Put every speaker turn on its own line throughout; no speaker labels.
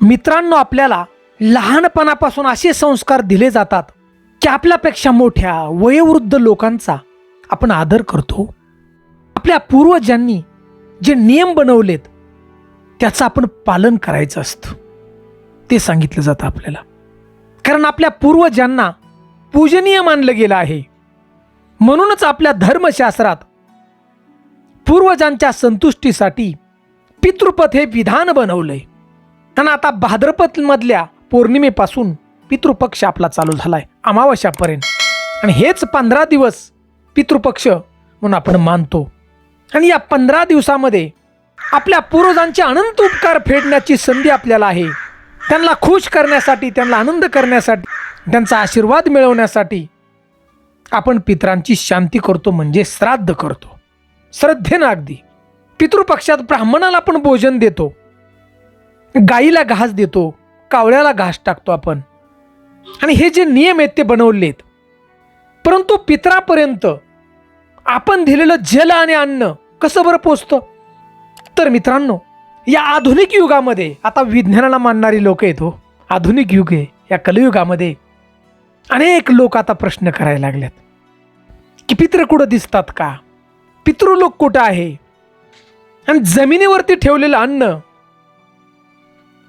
मित्रांनो आपल्याला लहानपणापासून असे संस्कार दिले जातात की आपल्यापेक्षा मोठ्या वयोवृद्ध लोकांचा आपण आदर करतो. आपल्या पूर्वजांनी जे नियम बनवलेत त्याचं आपण पालन करायचं असतं. ते सांगितलं जातं आपल्याला. कारण आपल्या पूर्वजांना पूजनीय मानलं गेलं आहे. म्हणूनच आपल्या धर्मशास्त्रात पूर्वजांच्या संतुष्टीसाठी पितृपथ हे विधान बनवलंय. आणि आता भाद्रपद मधल्या पौर्णिमेपासून पितृपक्ष आपला चालू झालाय अमावस्यापर्यंत. आणि हेच पंधरा दिवस पितृपक्ष म्हणून आपण मानतो. आणि या पंधरा दिवसामध्ये आपल्या पूर्वजांचे अनंत उपकार फेडण्याची संधी आपल्याला आहे. त्यांना खुश करण्यासाठी त्यांना आनंद करण्यासाठी त्यांचा आशीर्वाद मिळवण्यासाठी आपण पितरांची शांती करतो म्हणजे श्राद्ध करतो. श्रद्धेनं अगदी. पितृपक्षात ब्राह्मणाला आपण भोजन देतो. गाईला घास देतो कावळ्याला घास टाकतो आपण. आणि हे जे नियम आहेत ते बनवलेत. परंतु पितरापर्यंत आपण दिलेलं जल आणि अन्न कसं बरं पोचतं? तर मित्रांनो या आधुनिक युगामध्ये आता विज्ञानाला मानणारी लोक आहेत हो. आधुनिक युग आहे या कलयुगामध्ये अनेक लोक आता प्रश्न करायला लागलेत. की पित्र कुठं दिसतात का? पितृलोक कुठं आहे? आणि जमिनीवरती ठेवलेलं अन्न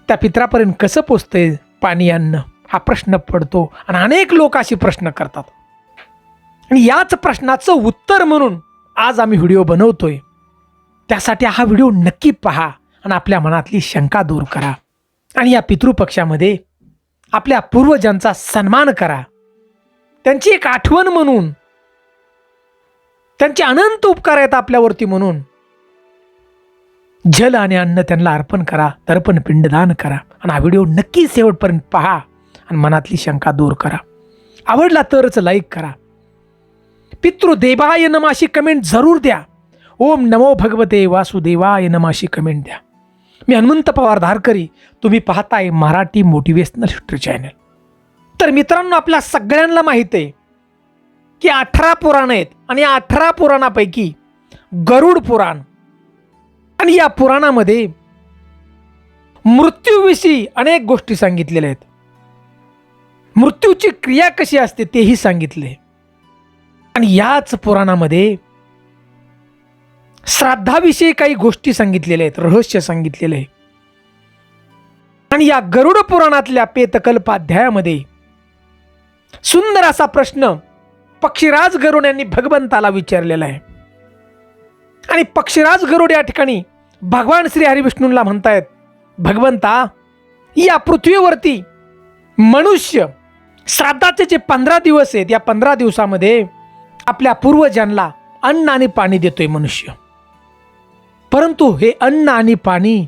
त्या पित्रापर्यंत कसं पोचतंय पाणी अन्न हा प्रश्न पडतो आणि अनेक लोक असे प्रश्न करतात. आणि याच प्रश्नाचं उत्तर म्हणून आज आम्ही व्हिडिओ बनवतोय. त्यासाठी हा व्हिडिओ नक्की पहा आणि आपल्या मनातली शंका दूर करा. आणि या पितृपक्षामध्ये आपल्या पूर्वजांचा सन्मान करा. त्यांची एक आठवण म्हणून त्यांचे अनंत उपकार आहेत आपल्यावरती म्हणून. जल आणि अन्न त्यांना अर्पण करा तर्पण पिंडदान करा. आणि हा व्हिडिओ नक्की शेवटपर्यंत पहा आणि मनातली शंका दूर करा. आवडला तरच लाईक करा. पितृदेवाय नमाशी कमेंट जरूर द्या. ओम नमो भगवते वासुदेवाय नमाशी कमेंट द्या. मी हनुमंत पवार धारकरी तुम्ही पाहताय मराठी मोटिवेशनल हिस्ट्री चॅनल तर मित्रांनो आपल्या सगळ्यांना माहीत आहे की अठरा पुराण आहेत आणि या अठरा पुराणापैकी गरुड पुराण आणि या पुराणामध्ये मृत्यूविषयी अनेक गोष्टी सांगितलेल्या आहेत. मृत्यूची क्रिया कशी असते तेही सांगितले. आणि याच पुराणामध्ये श्राद्धाविषयी काही गोष्टी सांगितलेल्या आहेत रहस्य सांगितलेले आहे. आणि या गरुड पुराणातल्या पेतकल्पाध्यायामध्ये सुंदर असा प्रश्न पक्षीराज गरुड यांनी भगवंताला विचारलेला आहे. आणि पक्षीराज गरुड या ठिकाणी भगवान श्री हरिविष्णूंना म्हणतायत भगवंता या पृथ्वीवरती मनुष्य श्राद्धाचे जे पंधरा दिवस आहेत या पंधरा दिवसामध्ये आपल्या पूर्वजांना अन्न आणि पाणी देतोय मनुष्य. परंतु हे अन्न आणि पाणी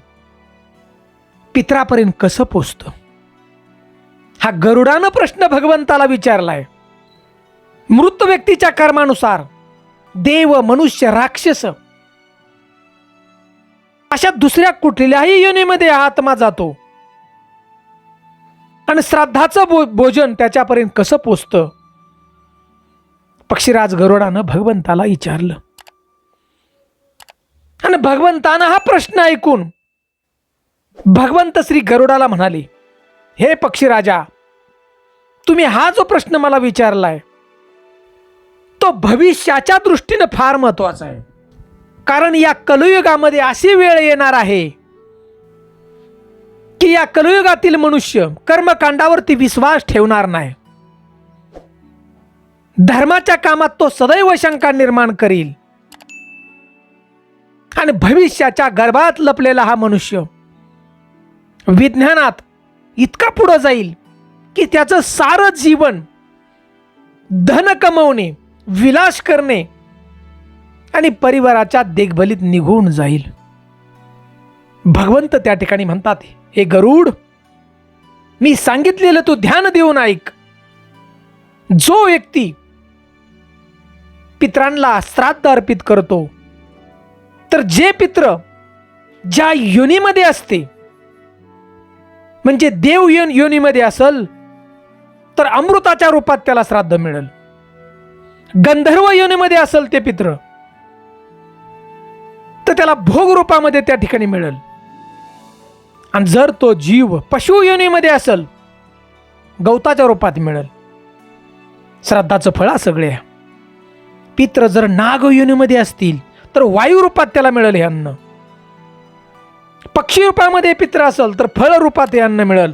पित्रापर्यंत कसं पोचतं? हा गरुडानं प्रश्न भगवंताला विचारलाय. मृत व्यक्तीच्या कर्मानुसार देव मनुष्य राक्षस अशा दुसऱ्या कुठल्याही योनीमध्ये हा आत्मा जातो. आणि श्राद्धाचं भो भोजन त्याच्यापर्यंत कसं पोचतं? पक्षीराज गरुडानं भगवंताला विचारलं. आणि भगवंतानं हा प्रश्न ऐकून भगवंत श्री गरुडाला म्हणाले हे पक्षीराजा तुम्ही हा जो प्रश्न मला विचारलाय तो भविष्याच्या दृष्टीनं फार महत्त्वाचा आहे. कारण या कलयुगामध्ये अशी वेळ येणार आहे की या कलयुगातील मनुष्य कर्मकांडावरती विश्वास ठेवणार नाही. धर्माच्या कामात तो सदैव शंका निर्माण करील. आणि भविष्याच्या गर्भात लपलेला हा मनुष्य विज्ञानात इतका पुढं जाईल की त्याचं सारं जीवन धन कमवणे विलास करणे आणि परिवाराच्या देखभालीत निघून जाईल. भगवंत त्या ठिकाणी म्हणतात हे गरुड मी सांगितलेलं तू ध्यान देऊन ऐक. जो व्यक्ती पित्रांना श्राद्ध अर्पित करतो तर जे पित्र ज्या योनीमध्ये असते म्हणजे देव योन योनीमध्ये असल तर अमृताच्या रूपात त्याला श्राद्ध मिळेल. गंधर्व योनीमध्ये असेल ते पित्र तर त्याला भोग रूपामध्ये त्या ठिकाणी मिळेल. आणि जर तो जीव पशु योनीमध्ये असेल गवताच्या रूपात मिळेल. श्राद्धाचं फळ सगळे. पित्र जर नाग योनीमध्ये असतील तर वायू रूपात त्याला मिळेल हे अन्न. पक्षी रूपामध्ये पित्र असेल तर फळ रूपात हे अन्न मिळेल.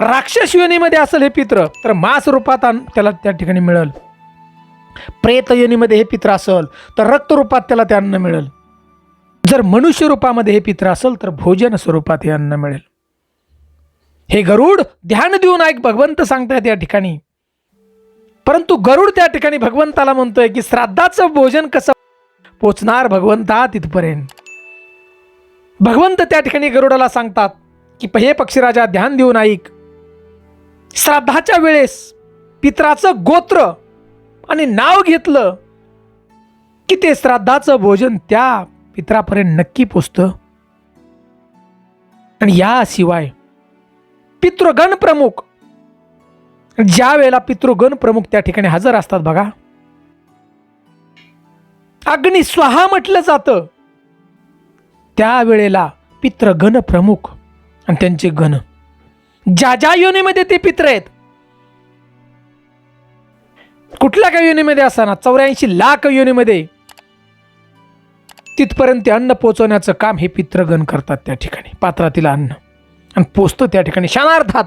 राक्षस योनीमध्ये असेल हे पित्र तर मांस रूपात त्याला त्या ठिकाणी मिळेल. प्रेत योनीमध्ये हे पित्र असेल तर रक्त रूपात त्याला ते अन्न मिळेल. जर मनुष्य रूपामध्ये हे पित्र असेल तर भोजन स्वरूपात हे अन्न मिळेल. हे गरुड ध्यान देऊन ऐक भगवंत सांगतायत या ठिकाणी. परंतु गरुड त्या ठिकाणी भगवंताला म्हणतोय की श्राद्धाचं भोजन कसं पोचणार भगवंता तिथपर्यंत? भगवंत त्या ठिकाणी गरुडाला सांगतात की हे पक्षीराजा ध्यान देऊन ऐक. श्राद्धाच्या वेळेस पित्राचं गोत्र आणि नाव घेतलं की ते श्राद्धाचं भोजन त्या पित्रापर्यंत नक्की पोचतं. आणि याशिवाय पितृगण प्रमुख ज्या वेळेला पितृगण प्रमुख त्या ठिकाणी हजर असतात बघा. अग्नी स्वाहा म्हटलं जातं. त्यावेळेला पितृगण प्रमुख आणि त्यांचे गण. ज्या ज्या योनीमध्ये ते पित्र आहेत. कुठल्या काय योनीमध्ये असताना चौऱ्याऐंशी लाख योनीमध्ये तिथपर्यंत ते अन्न पोचवण्याचं काम हे पित्रगण करतात त्या ठिकाणी पात्रातील अन्न. आणि पोचतं त्या ठिकाणी क्षणार्थात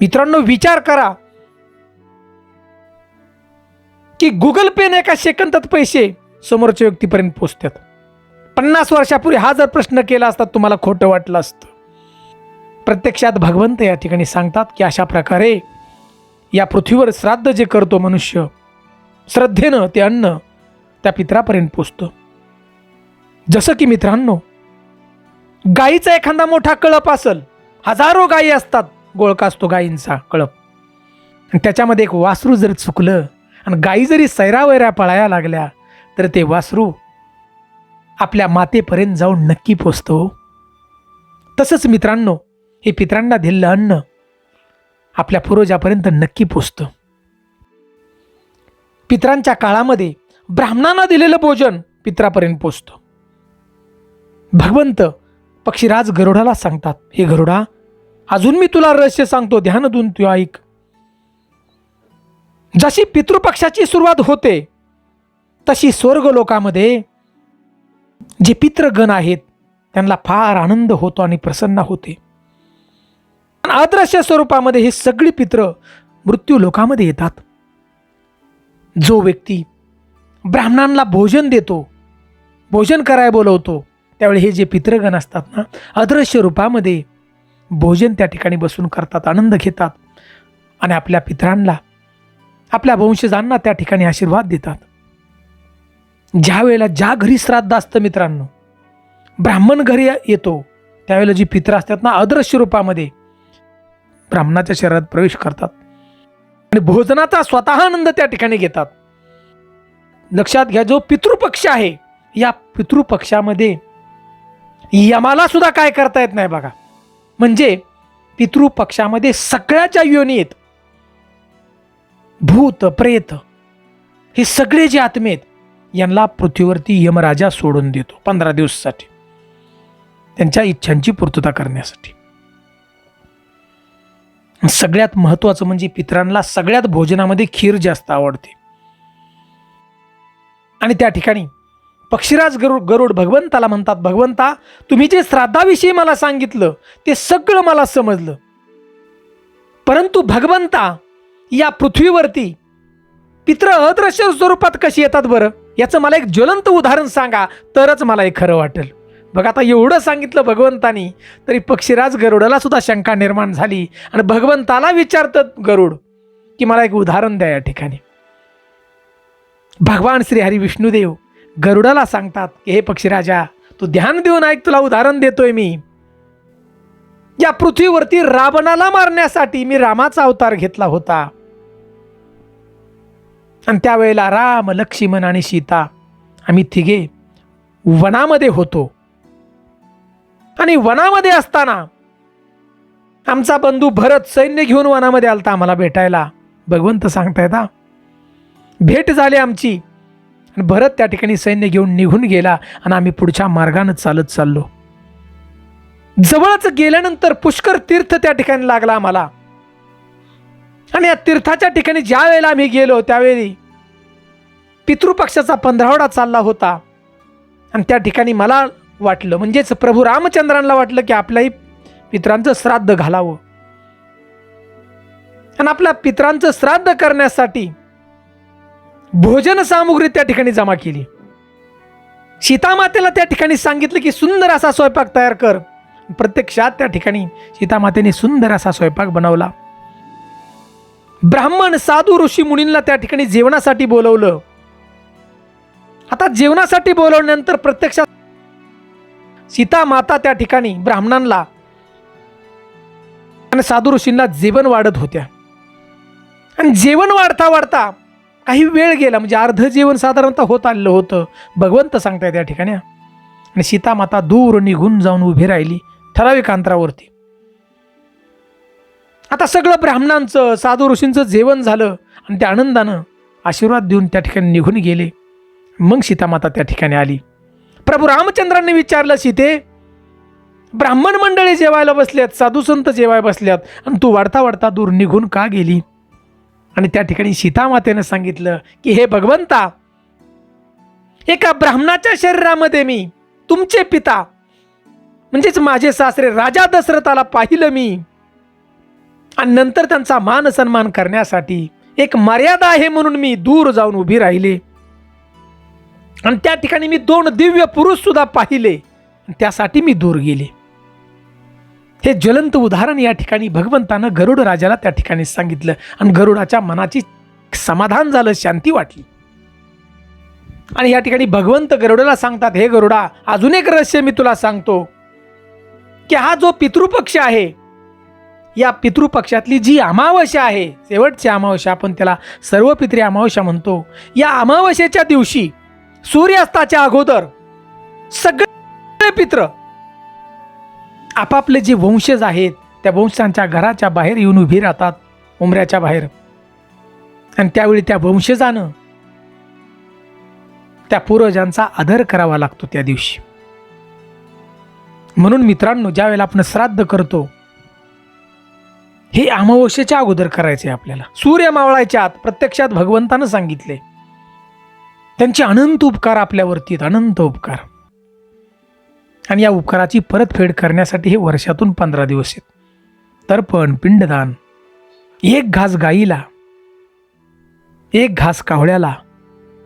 मित्रांनो विचार करा. की गुगल पेने एका सेकंदात पैसे समोरच्या व्यक्तीपर्यंत पोचतात. पन्नास वर्षापूर्वी हा जर प्रश्न केला असता तुम्हाला खोटं वाटलं असतं. प्रत्यक्षात भगवंत या ठिकाणी सांगतात की अशा प्रकारे या पृथ्वीवर श्राद्ध जे करतो मनुष्य श्रद्धेनं ते अन्न त्या पित्रापर्यंत पोचतं. जसं की मित्रांनो गाईचा एखादा मोठा कळप असल हजारो गायी असतात गोळका असतो गायींचा कळप. आणि त्याच्यामध्ये एक वासरू जर चुकलं आणि गायी जरी सैरावैरा पळायला लागल्या तर ते वासरू आपल्या मातेपर्यंत जाऊन नक्की पोचतो. तसंच मित्रांनो हे पित्रांना दिलेलं अन्न आपल्या पूर्वजापर्यंत नक्की पोचतं. पित्रांच्या काळामध्ये ब्राह्मणांना दिलेलं भोजन पित्रापर्यंत पोचतं. भगवंत पक्षीराज गरुडाला सांगतात हे गरुडा अजून मी तुला रहस्य सांगतो ध्यान दून तू ऐक. जशी पितृपक्षाची सुरुवात होते तशी स्वर्ग लोकामध्ये जे पितृगण आहेत त्यांना फार आनंद होतो आणि प्रसन्न होते. अदृश्य स्वरूपामध्ये हे सगळी पित्र मृत्यू लोकामध्ये येतात. जो व्यक्ती ब्राह्मणांना भोजन देतो. भोजन कराय बोलवतो. त्यावेळी हे जे पितृगण असतात ना अदृश्य रूपामध्ये भोजन त्या ठिकाणी बसून करतात आनंद घेतात आणि आपल्या पितरांना आपल्या वंशजांना त्या ठिकाणी आशीर्वाद देतात. ज्या वेळेला ज्या घरी श्राद्ध असतं मित्रांनो ब्राह्मण घरी येतो त्यावेळेला जी पित्र असतात ना अदृश्य रूपामध्ये ब्राह्मणाच्या शरीरात प्रवेश करतात आणि भोजनाचा स्वतः आनंद त्या ठिकाणी घेतात. लक्षात घ्या जो पितृपक्ष आहे या पितृपक्षामध्ये यमाला सुद्धा काय करता येत नाही बघा. म्हणजे पितृपक्षामध्ये सगळ्याच्या योनीत भूत प्रेत हे सगळे जे आत्मे आहेत यांना पृथ्वीवरती यमराजा सोडून देतो पंधरा दिवसासाठी. त्यांच्या इच्छांची पूर्तता करण्यासाठी. सगळ्यात महत्वाचं म्हणजे पितरांना सगळ्यात भोजनामध्ये खीर जास्त आवडते. आणि त्या ठिकाणी पक्षीराज गरुड गरुड भगवंताला म्हणतात भगवंता तुम्ही जे श्राद्धाविषयी मला सांगितलं ते सगळं मला समजलं. परंतु भगवंता या पृथ्वीवरती पित्र अदृश्य स्वरूपात कशी येतात बरं? याचं मला एक ज्वलंत उदाहरण सांगा तरच मला हे खरं वाटेल. बघा आता एवढं सांगितलं भगवंतानी तरी पक्षीराज गरुडाला सुद्धा शंका निर्माण झाली. आणि भगवंताला विचारतात गरुड की मला एक उदाहरण द्या या ठिकाणी. भगवान श्री हरी विष्णुदेव गरुडाला सांगतात की हे पक्षीराजा तू ध्यान देऊन ऐक तुला उदाहरण देतोय मी. या पृथ्वीवरती रावणाला मारण्यासाठी मी रामाचा अवतार घेतला होता. आणि त्यावेळेला राम लक्ष्मण आणि सीता आम्ही तिघे वनामध्ये होतो. आणि वनामध्ये असताना आमचा बंधू भरत सैन्य घेऊन वनामध्ये आलता आम्हाला भेटायला. भगवंत सांगतायत हा भेट झाली आमची. आणि भरत त्या ठिकाणी सैन्य घेऊन निघून गेला आणि आम्ही पुढच्या मार्गानं चालत चाललो. जवळच गेल्यानंतर पुष्कर तीर्थ त्या ठिकाणी लागला आम्हाला. आणि या तीर्थाच्या ठिकाणी ज्या वेळेला आम्ही गेलो त्यावेळी पितृपक्षाचा पंधरावडा चालला होता. आणि त्या ठिकाणी मला वाटलं म्हणजेच प्रभू रामचंद्रांना वाटलं की आपल्याही पित्रांचं श्राद्ध घालावं. आणि आपल्या पित्रांचं श्राद्ध करण्यासाठी भोजन सामुग्री त्या ठिकाणी जमा केली. सीतामातेला त्या ठिकाणी सांगितलं की सुंदर असा स्वयंपाक तयार कर. प्रत्यक्षात त्या ठिकाणी सीतामातेने सुंदर असा स्वयंपाक बनवला. ब्राह्मण साधू ऋषी मुनींना त्या ठिकाणी जेवणासाठी बोलवलं. आता जेवणासाठी बोलवल्यानंतर प्रत्यक्षात सीता माता त्या ठिकाणी ब्राह्मणांना आणि साधू ऋषींना जेवण वाढत होत्या. आणि जेवण वाढता वाढता काही वेळ गेला म्हणजे अर्ध जेवण साधारणतः होत आलेलं होतं. भगवंत सांगताय त्या ठिकाणी आणि सीता माता दूर निघून जाऊन उभी राहिली ठराविक अंतरावरती. आता सगळं ब्राह्मणांचं साधू ऋषींचं जेवण झालं आणि त्या आनंदानं आशीर्वाद देऊन त्या ठिकाणी निघून गेले. मग सीतामाता त्या ठिकाणी आली. प्रभू रामचंद्रांनी विचारलं सीते ब्राह्मण मंडळी जेवायला बसल्यात साधू संत जेवायला बसल्यात आणि तू वाढता वाढता दूर निघून का गेली? आणि त्या ठिकाणी सीतामातेनं सांगितलं की हे भगवंता एका ब्राह्मणाच्या शरीरामध्ये मी तुमचे पिता म्हणजेच माझे सासरे राजा दशरथाला पाहिलं मी. आणि नंतर त्यांचा मान सन्मान करण्यासाठी एक मर्यादा आहे म्हणून मी दूर जाऊन उभी राहिले. आणि त्या ठिकाणी मी दोन दिव्य पुरुष सुद्धा पाहिले. आणि त्यासाठी मी दूर गेले. हे ज्वलंत उदाहरण या ठिकाणी भगवंतानं गरुड राजाला त्या ठिकाणी सांगितलं आणि गरुडाच्या मनाची समाधान झालं शांती वाटली. आणि या ठिकाणी भगवंत गरुडाला सांगतात हे गरुडा अजून एक रहस्य मी तुला सांगतो. की हा जो पितृपक्ष आहे या पितृपक्षातली जी अमावस्या आहे शेवटची अमावस्या आपण त्याला सर्व पित्री अमावस्या म्हणतो. या अमावस्येच्या दिवशी सूर्यास्ताच्या अगोदर सगळे पित्र आपापले जे वंशज आहेत त्या वंशांच्या घराच्या बाहेर येऊन उभी राहतात उमऱ्याच्या बाहेर. आणि त्यावेळी त्या वंशजानं त्या पूर्वजांचा आदर करावा लागतो त्या दिवशी. म्हणून मित्रांनो ज्यावेळेला आपण श्राद्ध करतो हे अमावस्येच्या अगोदर करायचे आपल्याला. सूर्य मावळायच्या आत प्रत्यक्षात भगवंतानं सांगितले त्यांचे अनंत उपकार आपल्यावरती आहेत, अनंत उपकार. आणि या उपकाराची परतफेड करण्यासाठी हे वर्षातून पंधरा दिवस आहेत. तर्पण पिंडदान एक घास गाईला एक घास कावळ्याला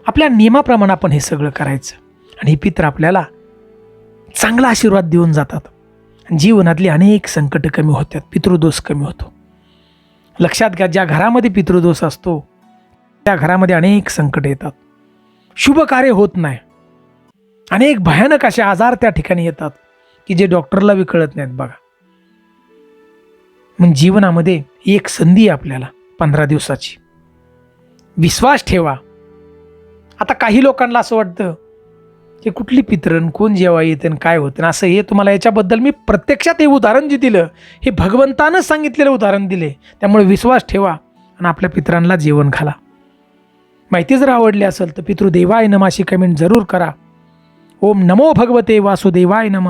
आपल्या नियमाप्रमाणे आपण हे सगळं करायचं. आणि हे पित्र आपल्याला चांगला आशीर्वाद देऊन जातात. जीवनातली अनेक संकटं कमी होतात पितृदोष कमी होतो. लक्षात घ्या ज्या घरामध्ये पितृदोष असतो त्या घरामध्ये अनेक संकट येतात. शुभ कार्य होत नाही. अनेक भयानक असे आजार त्या ठिकाणी येतात की जे डॉक्टरला बी कळत नाहीत बघा. मग जीवनामध्ये एक संधी आहे आपल्याला पंधरा दिवसाची. विश्वास ठेवा. आता काही लोकांना असं वाटतं की कुठली पितरण कोण जेव्हा येतं आणि काय होतं आणि असं हे तुम्हाला याच्याबद्दल मी प्रत्यक्षात हे उदाहरण जे दिलं हे भगवंतानं सांगितलेलं उदाहरण दिले त्यामुळे विश्वास ठेवा आणि आपल्या पितरांना जेवण खाला. माहिती जर आवडली असेल तर पितृदेवाय नमाशी कमेंट जरूर करा. ओम नमो भगवते वासुदेवाय नम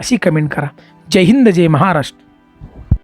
अशी कमेंट करा. जय हिंद जय महाराष्ट्र.